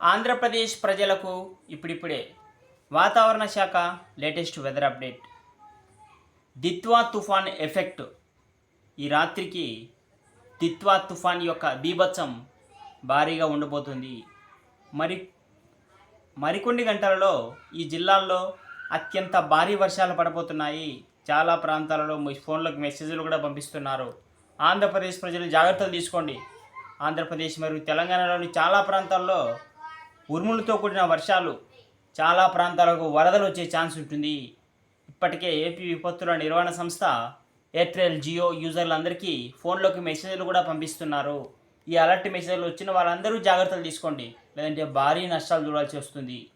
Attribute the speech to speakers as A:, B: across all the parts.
A: ఆంధ్రప్రదేశ్ ప్రజలకు ఇప్పుడిప్పుడే వాతావరణ శాఖ లేటెస్ట్ వెదర్ అప్డేట్. దిత్వా తుఫాన్ ఎఫెక్ట్. ఈ రాత్రికి దిత్వా తుఫాన్ యొక్క బీభత్సం భారీగా ఉండబోతుంది. మరి మరికొన్ని గంటలలో ఈ జిల్లాల్లో అత్యంత భారీ వర్షాలు పడబోతున్నాయి. చాలా ప్రాంతాలలో మీ ఫోన్లకు మెసేజ్లు కూడా పంపిస్తున్నారు. ఆంధ్రప్రదేశ్ ప్రజలు జాగ్రత్తలు తీసుకోండి. ఆంధ్రప్రదేశ్ మరియు తెలంగాణలోని చాలా ప్రాంతాల్లో ఉరుములతో కూడిన వర్షాలు చాలా ప్రాంతాలకు వరదలు వచ్చే ఛాన్స్ ఉంటుంది. ఇప్పటికే ఏపీ విపత్తుల నిర్వహణ సంస్థ ఎయిర్టెల్ జియో యూజర్లందరికీ ఫోన్లోకి మెసేజ్లు కూడా పంపిస్తున్నారు. ఈ అలర్ట్ మెసేజ్లు వచ్చిన వాళ్ళందరూ జాగ్రత్తలు తీసుకోండి. లేదంటే భారీ నష్టాలు చూడాల్సి వస్తుంది.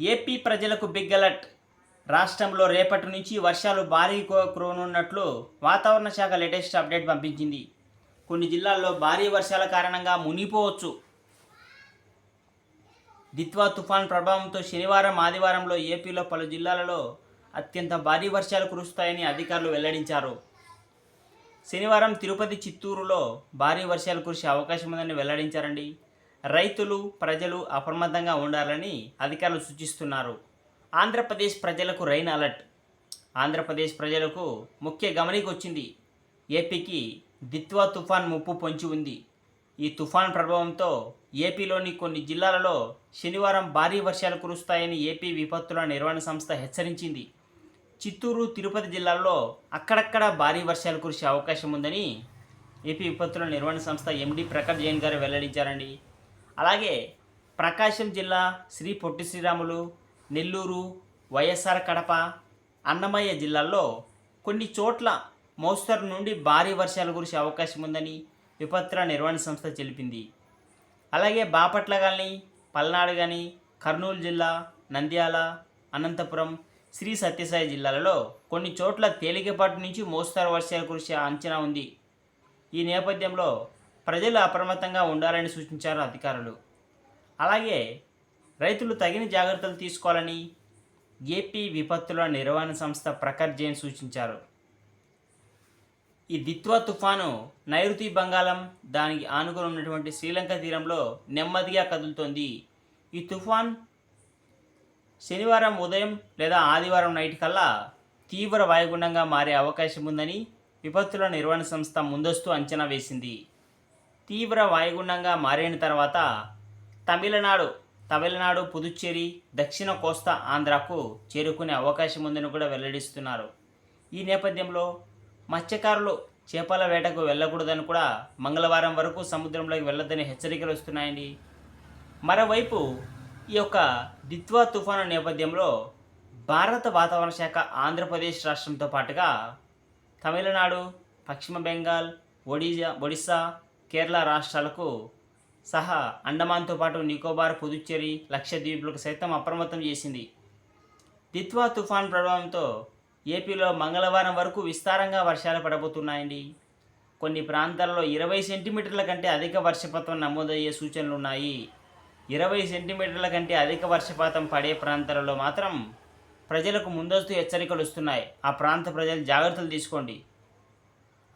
A: ఏపీ ప్రజలకు బిగ్ అలర్ట్. రాష్ట్రంలో రేపటి నుంచి వర్షాలు భారీ కో- కురవనున్నట్లు వాతావరణ శాఖ లేటెస్ట్ అప్డేట్ పంపించింది. కొన్ని జిల్లాల్లో భారీ వర్షాల కారణంగా మునిగిపోవచ్చు. దిత్వా తుఫాన్ ప్రభావంతో శనివారం ఆదివారంలో ఏపీలో పలు జిల్లాలలో అత్యంత భారీ వర్షాలు కురుస్తాయని అధికారులు వెల్లడించారు. శనివారం తిరుపతి చిత్తూరులో భారీ వర్షాలు కురిసే అవకాశం ఉందని వెల్లడించారండి. రైతులు ప్రజలు అప్రమత్తంగా ఉండాలని అధికారులు సూచిస్తున్నారు. ఆంధ్రప్రదేశ్ ప్రజలకు రైన్ అలర్ట్. ఆంధ్రప్రదేశ్ ప్రజలకు ముఖ్య గమనిక వచ్చింది. ఏపీకి దిత్వా తుఫాన్ ముప్పు పొంచి ఉంది. ఈ తుఫాన్ ప్రభావంతో ఏపీలోని కొన్ని జిల్లాలలో శనివారం భారీ వర్షాలు కురుస్తాయని ఏపీ విపత్తుల నిర్వహణ సంస్థ హెచ్చరించింది. చిత్తూరు తిరుపతి జిల్లాల్లో అక్కడక్కడ భారీ వర్షాలు కురిసే అవకాశం ఉందని ఏపీ విపత్తుల నిర్వహణ సంస్థ ఎండి ప్రకాష్ జైన్ గారు వెల్లడించారండి. అలాగే ప్రకాశం జిల్లా శ్రీ పొట్టి శ్రీరాములు నెల్లూరు వైఎస్ఆర్ కడప అన్నమయ్య జిల్లాల్లో కొన్ని చోట్ల మోస్తరు నుండి భారీ వర్షాలు కురిసే అవకాశం ఉందని విపత్తుల నిర్వహణ సంస్థ తెలిపింది. అలాగే బాపట్ల కానీ పల్నాడు కానీ కర్నూలు జిల్లా నంద్యాల అనంతపురం శ్రీ సత్యసాయి జిల్లాలలో కొన్ని చోట్ల తేలికపాటి నుంచి మోస్తరు వర్షాలు కురిసే అంచనా ఉంది. ఈ నేపథ్యంలో ప్రజలు అప్రమత్తంగా ఉండాలని సూచించారు అధికారులు. అలాగే రైతులు తగిన జాగ్రత్తలు తీసుకోవాలని ఏపీ విపత్తుల నిర్వహణ సంస్థ ప్రకర్జయన్ సూచించారు. ఈ దిత్వా తుఫాను నైరుతి బంగాళం దానికి ఆనుకొని ఉన్నటువంటి శ్రీలంక తీరంలో నెమ్మదిగా కదులుతోంది. ఈ తుఫాన్ శనివారం ఉదయం లేదా ఆదివారం నైట్ కల్లా తీవ్ర వాయుగుండంగా మారే అవకాశం ఉందని విపత్తుల నిర్వహణ సంస్థ ముందస్తు అంచనా వేసింది. తీవ్ర వాయుగుండంగా మారిన తర్వాత తమిళనాడు తమిళనాడు పుదుచ్చేరి దక్షిణ కోస్తా ఆంధ్రాకు చేరుకునే అవకాశం ఉందని కూడా వెల్లడిస్తున్నారు. ఈ నేపథ్యంలో మత్స్యకారులు చేపల వేటకు వెళ్ళకూడదని కూడా మంగళవారం వరకు సముద్రంలోకి వెళ్ళొద్దని హెచ్చరికలు వస్తున్నాయండి. మరోవైపు ఈ యొక్క దిత్వా తుఫాను నేపథ్యంలో భారత వాతావరణ శాఖ ఆంధ్రప్రదేశ్ రాష్ట్రంతో పాటుగా తమిళనాడు పశ్చిమ బెంగాల్ ఒడిజా ఒడిశా కేరళ రాష్ట్రాలకు సహా అండమాన్తో పాటు నికోబార్ పుదుచ్చేరి లక్షద్వీపులకు సైతం అప్రమత్తం చేసింది. దిత్వా తుఫాన్ ప్రభావంతో ఏపీలో మంగళవారం వరకు విస్తారంగా వర్షాలు పడబోతున్నాయండి. కొన్ని ప్రాంతాల్లో ఇరవై సెంటీమీటర్ల కంటే అధిక వర్షపాతం నమోదయ్యే సూచనలు ఉన్నాయి. ఇరవై సెంటీమీటర్ల కంటే అధిక వర్షపాతం పడే ప్రాంతాలలో మాత్రం ప్రజలకు ముందస్తు హెచ్చరికలు వస్తున్నాయి. ఆ ప్రాంత ప్రజలు జాగ్రత్తలు తీసుకోండి.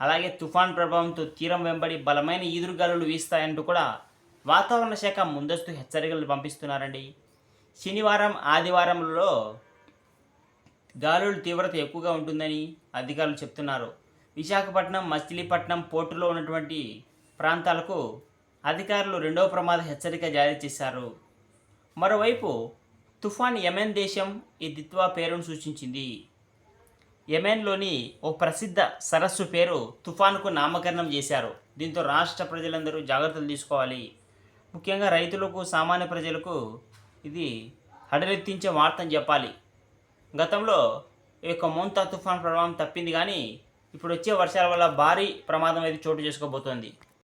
A: అలాగే తుఫాన్ ప్రభావంతో తీరం వెంబడి బలమైన ఈదురుగాలులు వీస్తాయంటూ కూడా వాతావరణ శాఖ ముందస్తు హెచ్చరికలు పంపిస్తున్నారండి. శనివారం ఆదివారంలో గాలుల తీవ్రత ఎక్కువగా ఉంటుందని అధికారులు చెప్తున్నారు. విశాఖపట్నం మచిలీపట్నం పోర్టులో ఉన్నటువంటి ప్రాంతాలకు అధికారులు రెండవ ప్రమాద హెచ్చరిక జారీ చేశారు. మరోవైపు తుఫాన్ యమెన్ దేశం ఈ దిత్వా పేరును సూచించింది. యమెన్లోని ఓ ప్రసిద్ధ సరస్సు పేరు తుఫాన్కు నామకరణం చేశారు. దీంతో రాష్ట్ర ప్రజలందరూ జాగ్రత్తలు తీసుకోవాలి. ముఖ్యంగా రైతులకు సామాన్య ప్రజలకు ఇది హడలెత్తించే వార్తని చెప్పాలి. గతంలో ఈ యొక్క మోంతా తుఫాన్ ప్రభావం తప్పింది కానీ ఇప్పుడు వచ్చే వర్షాల వల్ల భారీ ప్రమాదం అయితే చోటు చేసుకోబోతోంది.